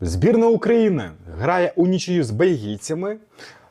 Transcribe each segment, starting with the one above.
Збірна України грає у нічию з бельгійцями, е,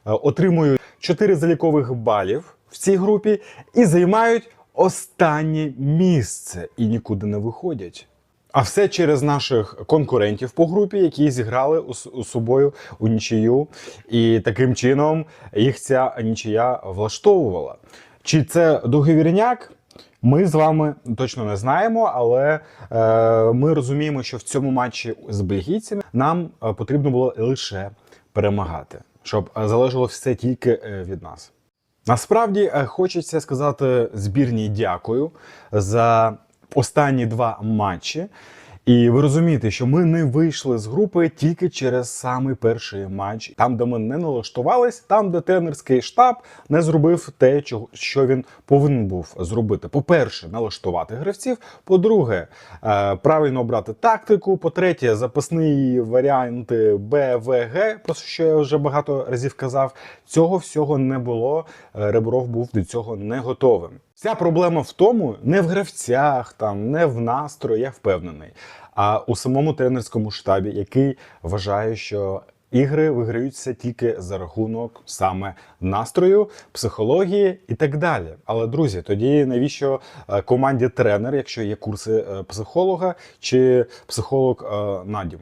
отримують 4 залікових балів в цій групі і займають останнє місце і нікуди не виходять. А все через наших конкурентів по групі, які зіграли у собою у нічию, і таким чином їх ця нічия влаштовувала. Чи це договірняк? Ми з вами точно не знаємо, але е, ми розуміємо, що в цьому матчі з бельгійцями нам е, потрібно було лише перемагати, щоб е, залежало все тільки е, від нас. Насправді хочеться сказати збірній дякую за останні два матчі. І ви розумієте, що ми не вийшли з групи тільки через самий перший матч, там, де ми не налаштувались, там, де тренерський штаб не зробив те, що він повинен був зробити. По-перше, налаштувати гравців. По-друге, е, правильно обрати тактику. По-третє, запасні варіанти БВГ, про що я вже багато разів казав. Цього всього не було. Е, Ребров був до цього не готовим. Вся проблема в тому, не в гравцях, там, не в настрої, я впевнений, а у самому тренерському штабі, який вважає, що ігри виграються тільки за рахунок саме настрою, психології і так далі. Але друзі, тоді навіщо е, команді тренер, якщо є курси е, психолога чи психолог е, надім?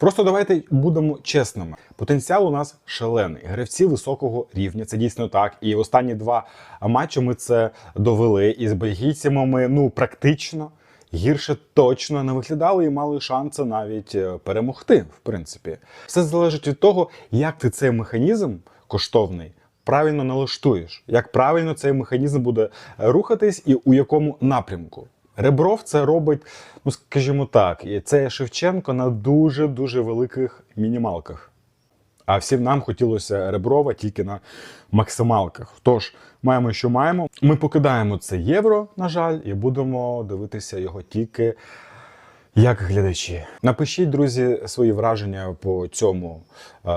Просто давайте будемо чесними. Потенціал у нас шалений. Гравці високого рівня. Це дійсно так. І останні два матчі ми це довели. І з бельгійцями ми ну практично гірше точно не виглядали і мали шанси навіть е, перемогти. В принципі, все залежить від того, як ти цей механізм коштовний. Правильно налаштуєш, як правильно цей механізм буде е, рухатись і у якому напрямку. Ребров це робить, ну скажімо так, це Шевченко на дуже дуже великих мінімалках. А всім нам хотілося Реброва тільки на максималках. Тож маємо, що маємо. Ми покидаємо це євро, на жаль, і будемо дивитися його тільки як глядачі. Напишіть, друзі, свої враження по цьому е,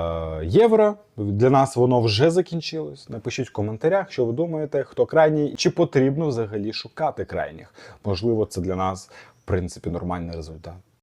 євро. Для нас воно вже закінчилось. Напишіть в коментарях, що ви думаєте, хто крайній, чи потрібно взагалі шукати крайніх. Можливо, це для нас в принципі нормальний результат.